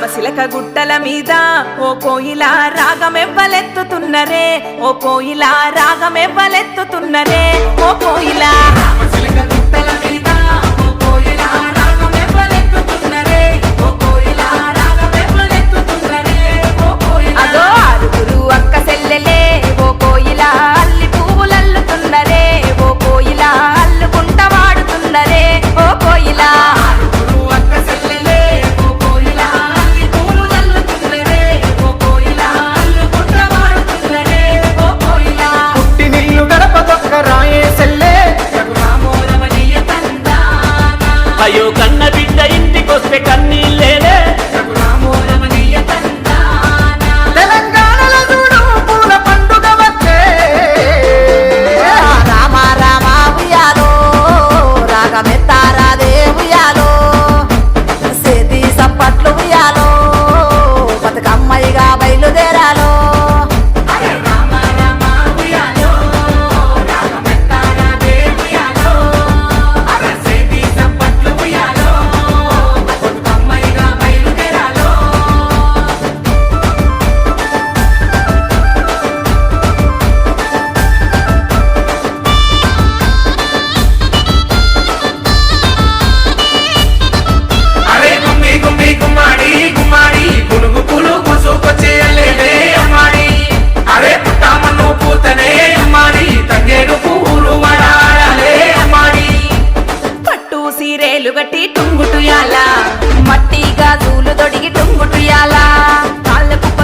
రామశిలక గుట్టల మీద ఓ కోయిలా రాగమెవ్వలెత్తుతున్నరే ఓ కోయిలా రాగమెవ్వలెత్తుతున్నరే ఓ కోయిలా టుంగుటుయాల మట్టిగా దూలు తొడిగి టుంగుటుయాల కాళ్ళ కుప్ప